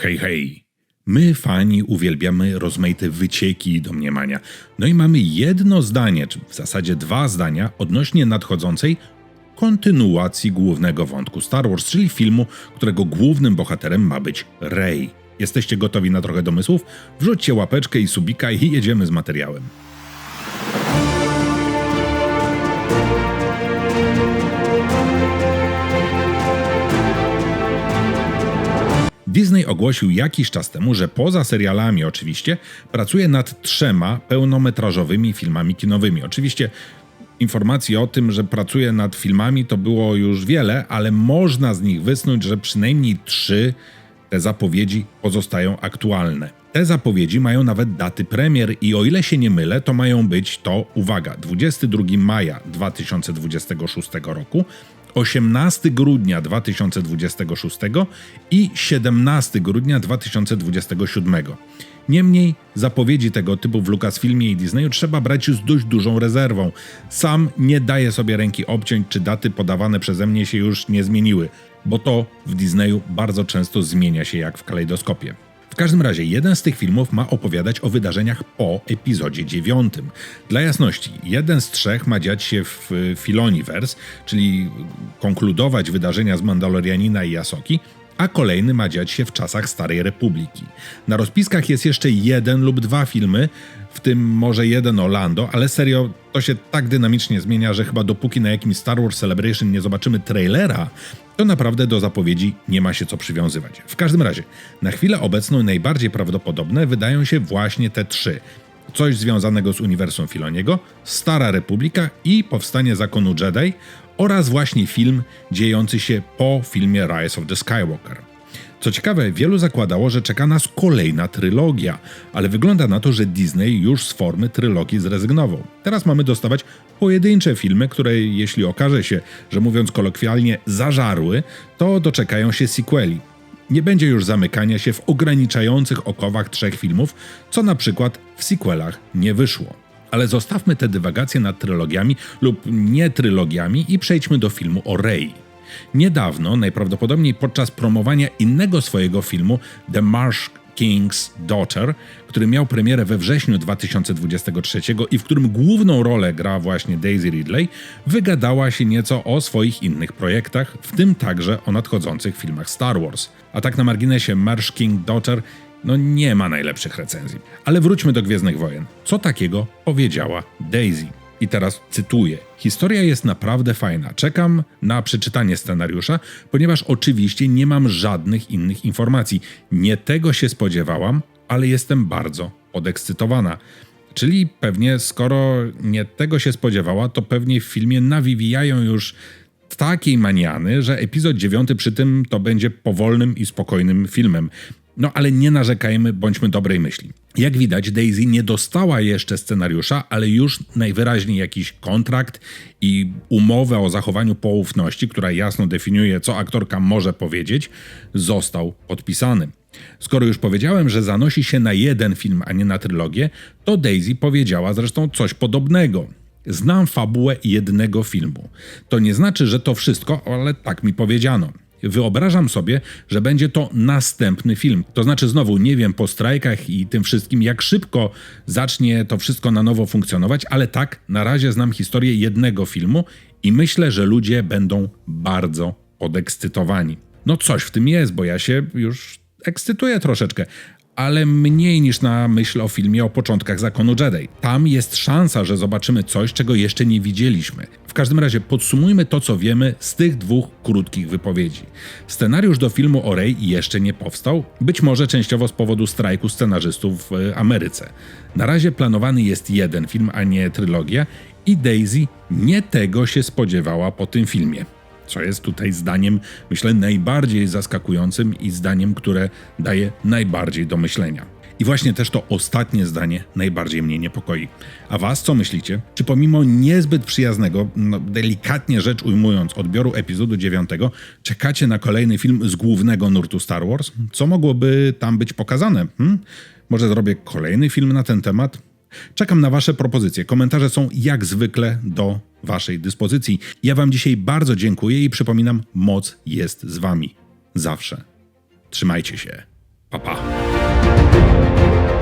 Hej, hej. My, fani, uwielbiamy rozmaite wycieki i domniemania. No i mamy jedno zdanie, czy w zasadzie dwa zdania odnośnie nadchodzącej kontynuacji głównego wątku Star Wars, czyli filmu, którego głównym bohaterem ma być Rey. Jesteście gotowi na trochę domysłów? Wrzućcie łapeczkę i subika i jedziemy z materiałem. Disney ogłosił jakiś czas temu, że poza serialami oczywiście pracuje nad trzema pełnometrażowymi filmami kinowymi. Oczywiście informacji o tym, że pracuje nad filmami to było już wiele, ale można z nich wysnuć, że przynajmniej trzy te zapowiedzi pozostają aktualne. Te zapowiedzi mają nawet daty premier i o ile się nie mylę, to mają być to, uwaga, 22 maja 2026 roku, 18 grudnia 2026 i 17 grudnia 2027. Niemniej zapowiedzi tego typu w Lucasfilmie i Disneyu trzeba brać z dość dużą rezerwą. Sam nie daję sobie ręki obciąć, czy daty podawane przeze mnie się już nie zmieniły, bo to w Disneyu bardzo często zmienia się jak w kalejdoskopie. Każdym razie, jeden z tych filmów ma opowiadać o wydarzeniach po epizodzie 9. Dla jasności, jeden z trzech ma dziać się w Filoniverse, czyli konkludować wydarzenia z Mandalorianina i Asoki, a kolejny ma dziać się w czasach Starej Republiki. Na rozpiskach jest jeszcze jeden lub dwa filmy, w tym może jeden o Lando, ale serio to się tak dynamicznie zmienia, że chyba dopóki na jakimś Star Wars Celebration nie zobaczymy trailera, to naprawdę do zapowiedzi nie ma się co przywiązywać. W każdym razie, na chwilę obecną najbardziej prawdopodobne wydają się właśnie te trzy. Coś związanego z uniwersum Filoniego, Stara Republika i powstanie zakonu Jedi oraz właśnie film dziejący się po filmie Rise of the Skywalker. Co ciekawe, wielu zakładało, że czeka nas kolejna trylogia, ale wygląda na to, że Disney już z formy trylogii zrezygnował. Teraz mamy dostawać pojedyncze filmy, które jeśli okaże się, że mówiąc kolokwialnie, zażarły, to doczekają się sequeli. Nie będzie już zamykania się w ograniczających okowach trzech filmów, co na przykład w sequelach nie wyszło. Ale zostawmy te dywagacje nad trylogiami lub nie trylogiami i przejdźmy do filmu o Rey. Niedawno, najprawdopodobniej podczas promowania innego swojego filmu The Marsh King's Daughter, który miał premierę we wrześniu 2023 i w którym główną rolę gra właśnie Daisy Ridley, wygadała się nieco o swoich innych projektach, w tym także o nadchodzących filmach Star Wars. A tak na marginesie Marsh King Daughter no nie ma najlepszych recenzji. Ale wróćmy do Gwiezdnych Wojen. Co takiego powiedziała Daisy? I teraz cytuję. Historia jest naprawdę fajna. Czekam na przeczytanie scenariusza, ponieważ oczywiście nie mam żadnych innych informacji. Nie tego się spodziewałam, ale jestem bardzo podekscytowana. Czyli pewnie, skoro nie tego się spodziewała, to pewnie w filmie nawijają już takiej maniany, że epizod 9 przy tym to będzie powolnym i spokojnym filmem. No ale nie narzekajmy, bądźmy dobrej myśli. Jak widać, Daisy nie dostała jeszcze scenariusza, ale już najwyraźniej jakiś kontrakt i umowę o zachowaniu poufności, która jasno definiuje, co aktorka może powiedzieć, został podpisany. Skoro już powiedziałem, że zanosi się na jeden film, a nie na trylogię, to Daisy powiedziała zresztą coś podobnego. Znam fabułę jednego filmu. To nie znaczy, że to wszystko, ale tak mi powiedziano. Wyobrażam sobie, że będzie to następny film. To znaczy, znowu nie wiem po strajkach i tym wszystkim, jak szybko zacznie to wszystko na nowo funkcjonować, ale tak, na razie znam historię jednego filmu i myślę, że ludzie będą bardzo podekscytowani. No coś w tym jest, bo ja się już ekscytuję troszeczkę, ale mniej niż na myśl o filmie o początkach zakonu Jedi. Tam jest szansa, że zobaczymy coś, czego jeszcze nie widzieliśmy. Każdym razie podsumujmy to, co wiemy z tych dwóch krótkich wypowiedzi. Scenariusz do filmu o jeszcze nie powstał, być może częściowo z powodu strajku scenarzystów w Ameryce. Na razie planowany jest jeden film, a nie trylogia i Daisy nie tego się spodziewała po tym filmie co jest tutaj zdaniem, myślę, najbardziej zaskakującym i zdaniem, które daje najbardziej do myślenia. I właśnie też to ostatnie zdanie najbardziej mnie niepokoi. A was co myślicie? Czy pomimo niezbyt przyjaznego, no, delikatnie rzecz ujmując, odbioru epizodu 9, czekacie na kolejny film z głównego nurtu Star Wars? Co mogłoby tam być pokazane? Hmm? Może zrobię kolejny film na ten temat? Czekam na Wasze propozycje. Komentarze są jak zwykle do Waszej dyspozycji. Ja Wam dzisiaj bardzo dziękuję i przypominam, moc jest z Wami. Zawsze. Trzymajcie się. Pa pa. Thank you.